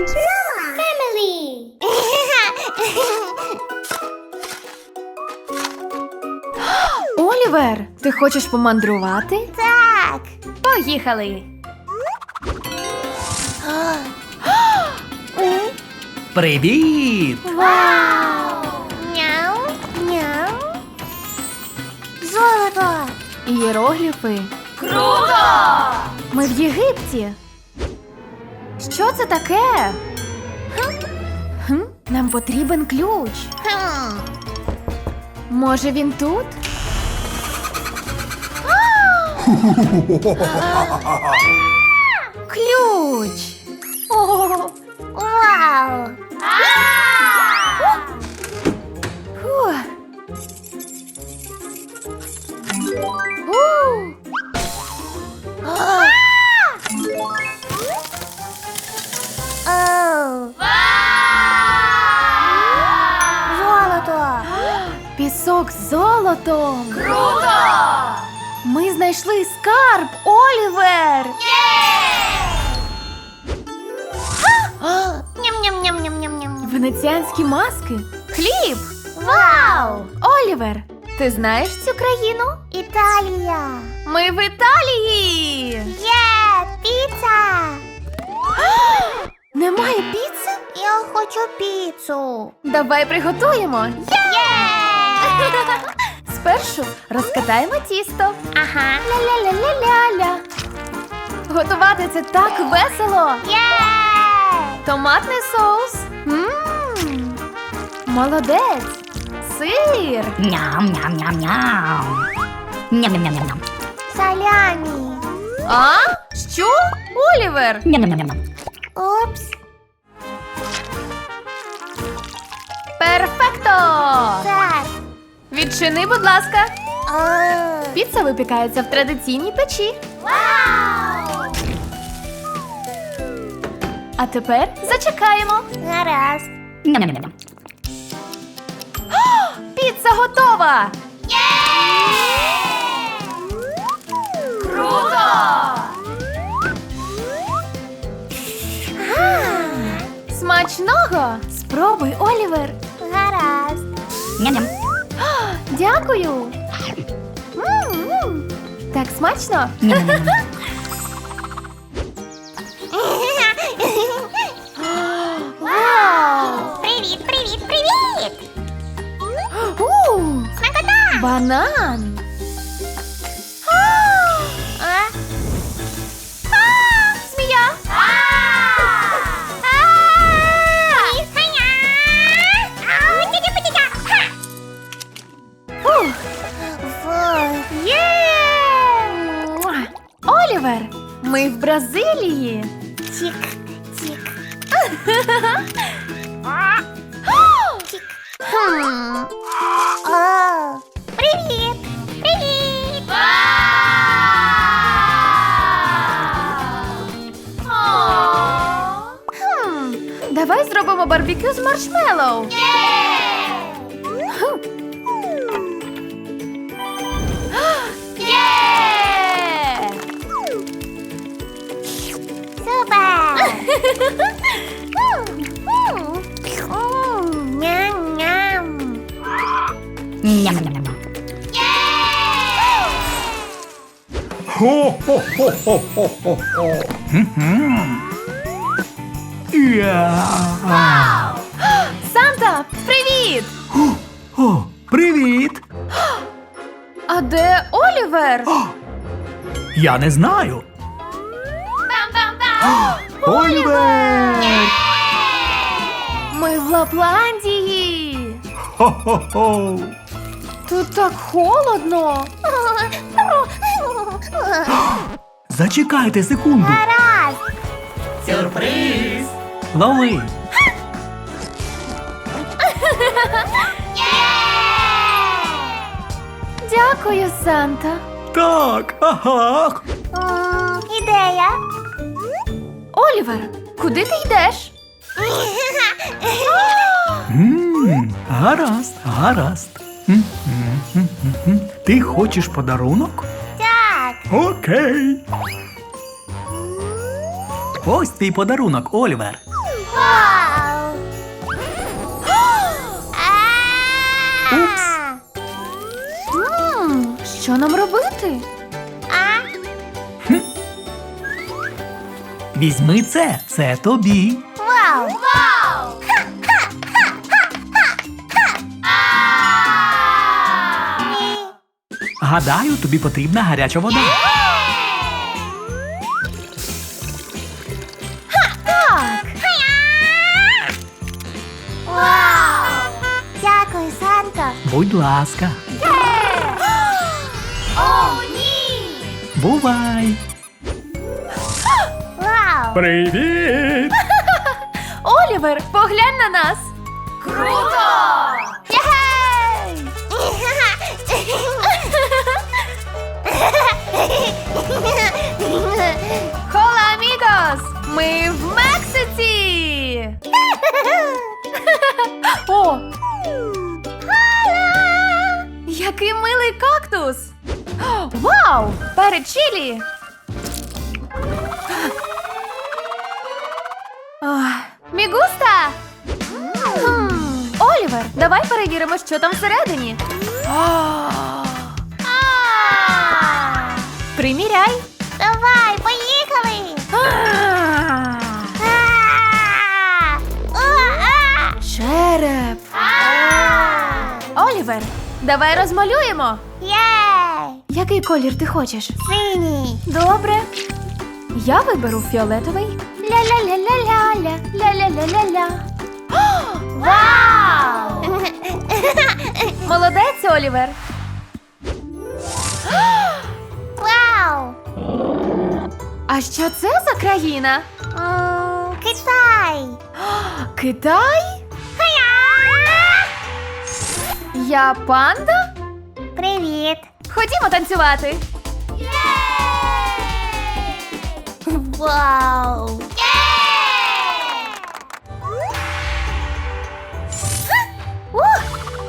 and family. Олівер, ти хочеш помандрувати? так. Поїхали! Привіт! Вау! Няу, няу. Золото. Ієрогліфи. Круто! Ми в Єгипті. Що це таке? Хм, нам потрібен ключ. Може він тут? Пісок з золотом. Круто! Ми знайшли скарб, Олівер! Ням-ням-ням-ням-ням-ням. Венеціанські маски. Хліб! Вау! Олівер, ти знаєш цю країну? Італія. Ми в Італії! Є, піца. Немає піци? Я хочу піцу. Давай приготуємо. Є! Спершу розкатаємо тісто. Ага. Ля-ля-ля-ля-ля. Готувати це так весело. Є! Томатний соус. Молодець. Сир. Ням, ням, ням, ням. Ням, ням, ням, ням, ням. Салямі. А? Що? Олівер? Ням, ням, ням, ням. Упс. Перфекто! Так. Відчини, будь ласка. Піца випікається в традиційній печі. Вау! А тепер зачекаємо. Гаразд. Піца готова! Круто! Смачного! Спробуй, Олівер! Гаразд. Ням, ням. Дякую! М-м. Так смачно? Ням, ням, ням, ням. Вау! Привіт, привіт, привіт! У, Смакота! банан! Давай зробимо барбекю з маршмеллоу. Хм. Є! Супер! М, Ням-ням. Ням, ням, ням, ням. Хо-хо-хо-хо-хо-хо. Мгм. Я. Санта, привіт! О, привіт! А де Олівер? Я не знаю. Олівер! Ми в Лапландії. Хо-хо-хо! Тут так холодно. Зачекайте секунду. Гаразд. Сюрприз! Лови! Дякую, Санта. Так, ага. М, Ідея. Олівер, куди ти йдеш? М, Гаразд, гаразд. М, м, м, м, м. Ти хочеш подарунок? Так. Окей. Ось твій подарунок, Олівер. Вау! Упс. М, Що нам робити? А? Візьми це, це тобі. Вау! Вау! Гадаю, тобі потрібна гаряча вода. Будь ласка, О, ні! бувай. Вау! Привіт! Олівер, поглянь на нас. Круто! Хола, амігос! Ми в Мексиці! О! Кактус! Вау! Перед чилі! Мігуста! Олівер, давай перевіримо, що там всередині. Приміряй. Давай, поїхали! Череп. Олівер, давай розмалюємо. Який колір ти хочеш? Синій! Добре. Я виберу фіолетовий. Ля-ля-ля-ля-ля-ля, ля-ля-ля-ля-ля. Вау! Молодець, Олівер. Вау! А що це за країна? М, Китай! Китай? Я панда? Привіт! Ходімо танцювати. Вау!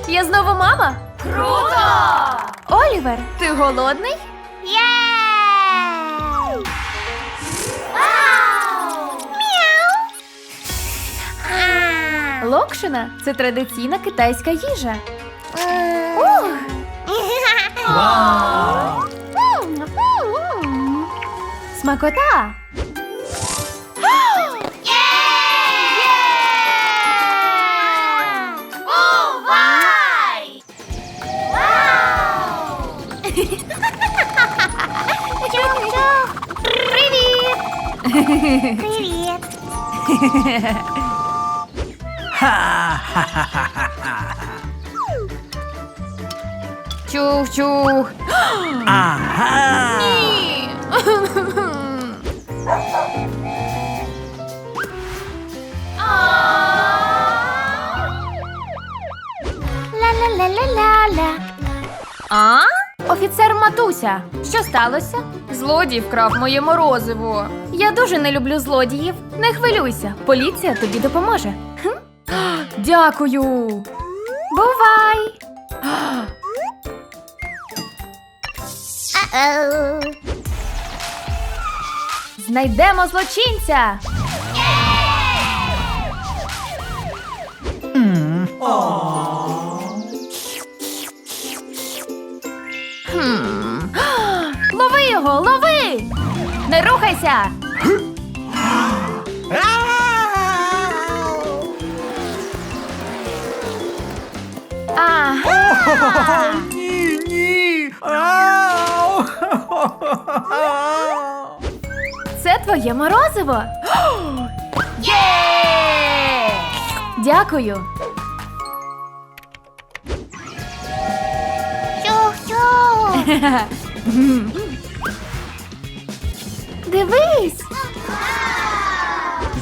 Я знову мама. Круто! Олівер, ти голодний? Єй! Вау! Мяу! Локшина це традиційна китайська їжа. М. Вау! Смакота! Бувай! Вау! Чух-чух! Привіт! Привіт! Ха-ха-ха-ха-ха. Чух-чух! Ага! Ні! Ла-ла-ла-ла-ла-ла. А? Офіцер Матуся, що сталося? Злодій вкрав моє морозиво. Я дуже не люблю злодіїв. Не хвилюйся, поліція тобі допоможе. Хм? Дякую. Бувай. Знайдемо злочинця. Лови його, лови! Не рухайся! Ага! Ні, ні! Це твоє морозиво. Є! Дякую. Чух-чух! Дивись!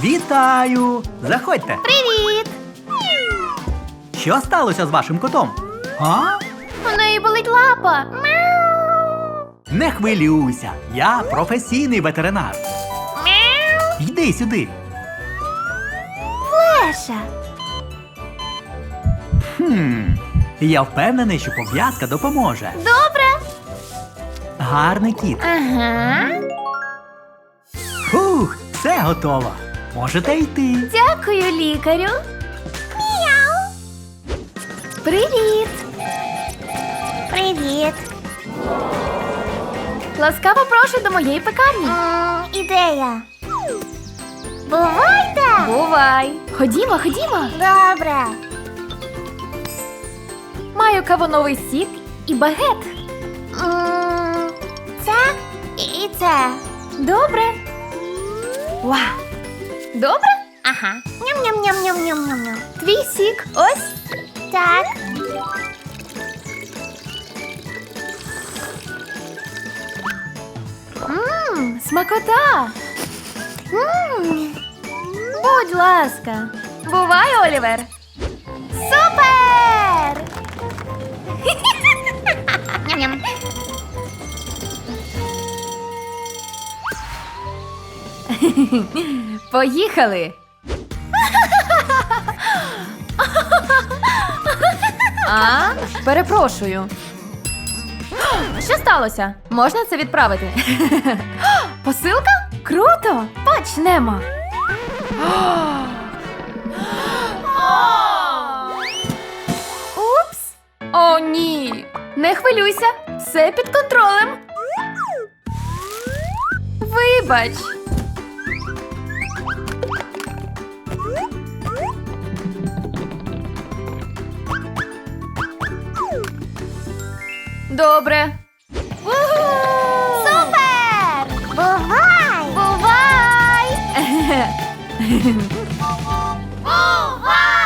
Вітаю! Заходьте! Привіт! Що сталося з вашим котом? А? У неї болить лапа. Не хвилюйся, я професійний ветеринар. Мяу! Йди сюди. Леша. Хм. Я впевнений, що пов'язка допоможе. Добре. Гарний кіт. Ага. Фух, все готово. Можете йти. Дякую, лікарю. Мяу. Привіт. Привіт. Ласкаво прошу до моєї пекарні. М, ідея. Бувайте! Бувай. Ходімо, ходімо. Добре. Маю кавуновий сік і багет. М, Це і це. Добре. Ва. Добре? Ага. Ням-ням-ням-ням-ням-ням. Твій сік. Ось. Так. Смакота. Будь ласка. Бувай, Олівер. Супер! Ням-ням. Поїхали. А, перепрошую. Що сталося? Можна це відправити? Посилка? Круто! Почнемо. Упс! О, ні! Не хвилюйся! Все під контролем. Вибач. Добре. 呜 呜